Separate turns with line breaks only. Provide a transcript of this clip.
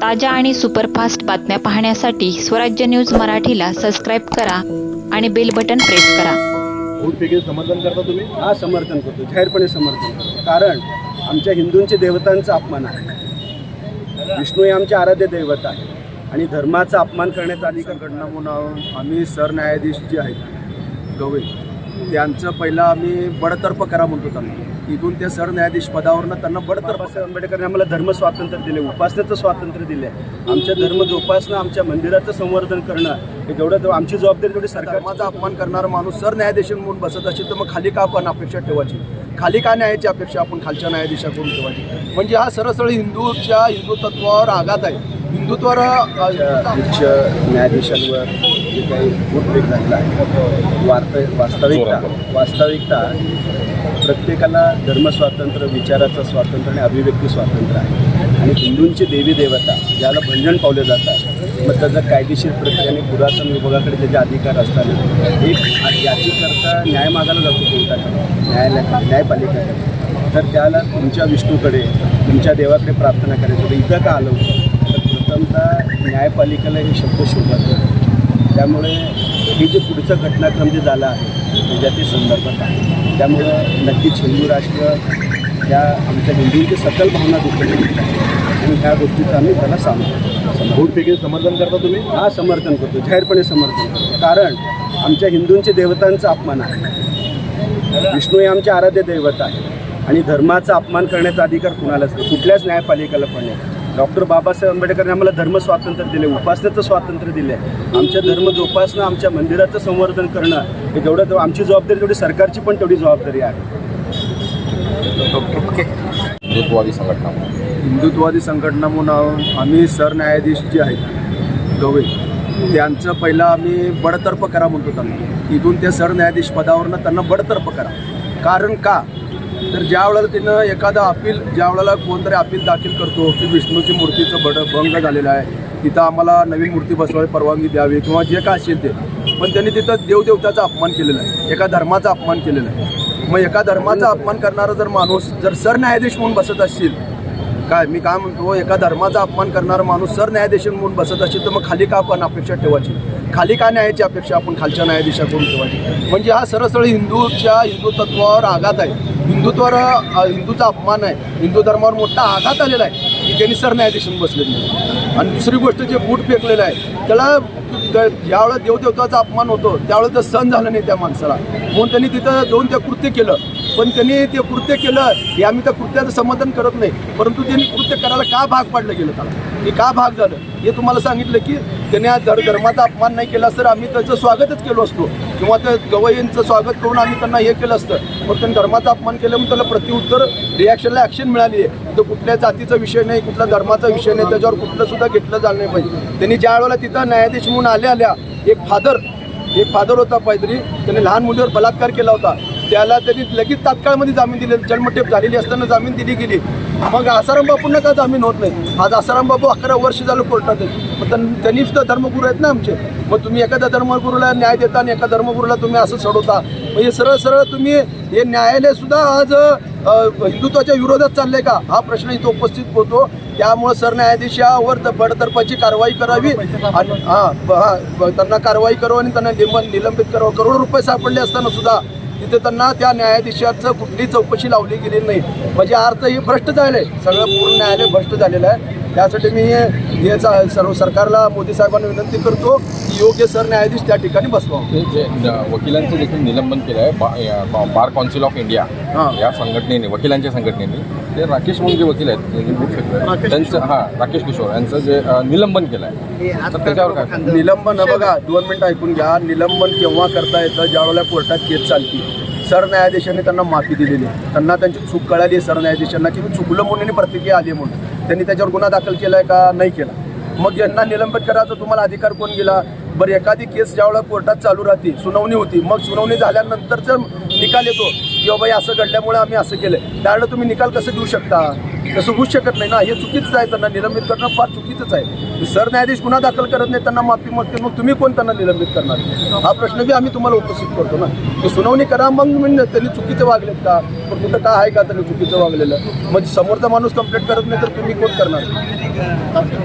ताज्या आणि सुपरफास्ट बातम्या पाहण्यासाठी स्वराज्य न्यूज मराठीला सबस्क्राईब करा आणि बेल बटन प्रेस करा.
समर्थन करता तुम्ही?
हा समर्थन करतो. जाहीरपणे समर्थन करतो. कारण आमच्या हिंदूंच्या देवतांचा अपमान आहे. विष्णू हे आमचे आराध्य दैवत आहे. आणि धर्माचा अपमान करण्याचा अधिकार
म्हणून आम्ही सरन्यायाधीश जे आहेत गवई त्यांचं पहिला आम्ही बडतर्फ करा म्हणतो त्यांना. इथून ते सरन्यायाधीश पदावरनं त्यांना बडतर्फ
बाबासाहेब आंबेडकरांनी आम्हाला धर्म स्वातंत्र्य दिले उपासनेचं स्वातंत्र्य दिले. आमच्या धर्म जोपासणं आमच्या मंदिराचं संवर्धन करणं हे जेवढं आमची जबाबदारी तेवढी
धर्माचा अपमान करणारा माणूस सरन्यायाधीश म्हणून बसत असेल तर मग खाली का आपण अपेक्षा ठेवायची? खाली का न्यायाची अपेक्षा आपण खालच्या न्यायाधीशाकडून ठेवायची? म्हणजे हा सरळ हिंदूच्या हिंदू तत्वावर आघात आहे. हिंदुत्वावर
उच्च न्यायाधीशांवर जे काही फूटवेग झालेला आहे वार्त वास्तविकता वास्तविकता प्रत्येकाला धर्मस्वातंत्र्य विचाराचं स्वातंत्र्य आणि अभिव्यक्ती स्वातंत्र्य आहे. आणि हिंदूंची देवी देवता ज्याला भंजन पावले जातात मग त्याचा कायदेशीर प्रक्रियेने पुरातन विभागाकडे त्याचे अधिकार असताना एक याचीकरता न्याय मागायला जातो कोर्टाकडे न्यायालयाकडे न्यायपालिकेकडे. तर त्याला तुमच्या विष्णूकडे तुमच्या देवाकडे प्रार्थना करायची. इथं का आलं होतं? प्रथमतः न्यायपालिकेला हे शब्द शोधत नाही. त्यामुळे हे जे पुढचं घटनाक्रम जे झाला आहे त्याच्या संदर्भात आहे. त्यामुळं नक्कीच हिंदू राष्ट्र या आमच्या हिंदूंची सकल भावना दुखवली आणि ह्या गोष्टीचा आम्ही त्याला सामना
भूतपेके समर्थन करता तुम्ही?
हा समर्थन करतो. जाहीरपणे समर्थन करतो. कारण आमच्या हिंदूंच्या देवतांचा अपमान आहे. विष्णू हे आमचे आराध्य दैवत आहे. आणि धर्माचा अपमान करण्याचा अधिकार कुणालाच नाही. कुठल्याच न्यायपालिकेला पण नाही. डॉक्टर बाबासाहेब आंबेडकरांनी आम्हाला धर्म स्वातंत्र्य दिले उपासनेचं स्वातंत्र्य दिले. आमच्या धर्म जोपासणं आमच्या मंदिराचं संवर्धन करणं हे जेवढं तेवढं आमची जबाबदारी तेवढी सरकारची पण तेवढी जबाबदारी आहे.
हिंदुत्ववादी संघटना.
हिंदुत्ववादी संघटना म्हणून आम्ही सरन्यायाधीश जे आहेत गवई त्यांचं पहिला आम्ही बडतर्फ करा म्हणतो त्यांना इथून ते सरन्यायाधीश पदावरनं त्यांना बडतर्फ करा. कारण का? तर ज्या वेळेला तिनं एखादा अपील ज्या वेळेला कोणतरी अपील दाखल करतो की विष्णूची मूर्तीचं बड भंग झालेला आहे तिथं आम्हाला नवीन मूर्ती बसवायला परवानगी द्यावी किंवा जे काय असेल ते. पण त्यांनी तिथं देवदेवताचा अपमान केलेला आहे. एका धर्माचा अपमान केलेला आहे. मग एका धर्माचा अपमान करणारा जर माणूस जर सरन्यायाधीश म्हणून बसत असतील काय मी काय म्हणतो एका धर्माचा अपमान करणारा माणूस सरन्यायाधीश म्हणून बसत असेल तर मग खाली का आपण अपेक्षा ठेवायची? खाली का न्यायाची अपेक्षा आपण खालच्या न्यायाधीशाकडून ठेवायची? म्हणजे हा सरळ हिंदूच्या हिंदू तत्वावर आघात आहे. हिंदुत्वावर हिंदूचा अपमान आहे. हिंदू धर्मावर मोठा आघात आलेला आहे. की त्यांनी सरन्यायाधीश म्हणून नाही. आणि दुसरी गोष्ट जे बूट फेकलेलं आहे त्याला ज्यावेळेला देवदेवताचा अपमान होतो त्यावेळेला तर सण झालं नाही त्या माणसाला म्हणून त्यांनी तिथं जाऊन त्या कृत्य केलं. पण त्यांनी ते कृत्य केलं हे आम्ही त्या कृत्याचं समर्थन करत नाही. परंतु त्यांनी कृत्य करायला का भाग पाडलं गेलं त्याला? हे का भाग झालं? हे तुम्हाला सांगितलं की त्याने आज धर धर्माचा अपमान नाही केला तर आम्ही त्याचं स्वागतच केलो असतो. किंवा त्या गवईंचं स्वागत करून आम्ही त्यांना हे केलं असतं. पण त्यांनी धर्माचा अपमान केल्यामुळे त्याला प्रतिउत्तर रिॲक्शनला ॲक्शन मिळाली आहे. तर कुठल्या जातीचा विषय नाही कुठल्या धर्माचा विषय नाही त्याच्यावर कुठलं सुद्धा घेतलं झालं नाही पाहिजे. त्यांनी ज्या वेळेला तिथं न्यायाधीश म्हणून आल्या आल्या एक फादर एक फादर होता पायदरी त्याने लहान मुलीवर बलात्कार केला होता. त्याला त्यांनी लगेच तात्काळमध्ये जामीन दिले. जन्मटेप झालेली असताना जामीन दिली गेली. मग आसाराम बापूंना का जामीन होत नाही. आज आसाराम बापू अकरा वर्ष झालं कोर्टात आहेत. मग त्यांनी सुद्धा धर्मगुरू आहेत ना आमचे. मग तुम्ही एखाद्या धर्मगुरूला न्याय देता आणि एका धर्मगुरूला तुम्ही असं सोडवता. मग हे सरळ सरळ तुम्ही हे न्यायालय सुद्धा आज हिंदुत्वाच्या विरोधात चाललंय का? हा प्रश्न इथं उपस्थित होतो. त्यामुळं सरन्यायाधीशावर तर बडतर्फाची कारवाई करावी. आणि हां ब- त्यांना कारवाई करू आणि त्यांना निलंबित करावं. करोडो रुपये सापडले असताना सुद्धा तिथे त्यांना त्या न्यायाधीशाचं कुठली चौकशी लावली गेली नाही. म्हणजे अर्थ हे भ्रष्ट झालं आहे सगळं पूर्ण न्यायालय भ्रष्ट झालेलं आहे. त्यासाठी मी हे चा- सर्व सरकारला मोदी साहेबांना विनंती करतो. योग्य सरन्यायाधीश त्या ठिकाणी बसवा.
ते जे वकिलांचं देखील निलंबन केलं आहे. बार काउन्सिल ऑफ इंडिया
हां.
या संघटनेने वकिलांच्या संघटनेने ते राकेश म्हणून जे वकील आहेत जे बूट फेकले त्यांचं हां राकेश किशोर यांचं जे निलंबन केलं आहे. तर त्याच्यावर काय?
निलंबन बघा दोन मिनिटं ऐकून घ्या. निलंबन केव्हा करता येतं? ज्या वेळेला कोर्टात केस चालती सरन्यायाधीशाने त्यांना माफी दिलेली त्यांना त्यांची चूक कळाली आहे सरन्यायाधीशांना की मी चुकलं म्हणून प्रतिक्रिया आली म्हणून. त्यांनी त्याच्यावर गुन्हा दाखल केला आहे का नाही केला? मग यांना निलंबित करायचा तुम्हाला अधिकार कोण गेला? बरं एखादी केस ज्यावेळेला कोर्टात चालू राहते सुनावणी होती मग सुनावणी झाल्यानंतर जर निकाल येतो की बाबा असं घडल्यामुळे आम्ही असं केलं त्यावेळेला तुम्ही निकाल कसं देऊ शकता? तसं होऊच शकत नाही ना? हे चुकीचंच आहे त्यांना निलंबित करणं फार चुकीचंच आहे. सरन्यायाधीश गुन्हा दाखल करत नाही त्यांना माफी मागते मग तुम्ही कोण त्यांना निलंबित करणार? हा प्रश्न बी आम्ही तुम्हाला उपस्थित करतो ना. की सुनावणी करा मग म्हणजे त्यांनी चुकीचं वागलेत का? पण कुठं काय आहे का त्यांनी चुकीचं वागलेलं? म्हणजे समोरचा माणूस कंप्लेंट करत नाही तर तुम्ही कोण करणार?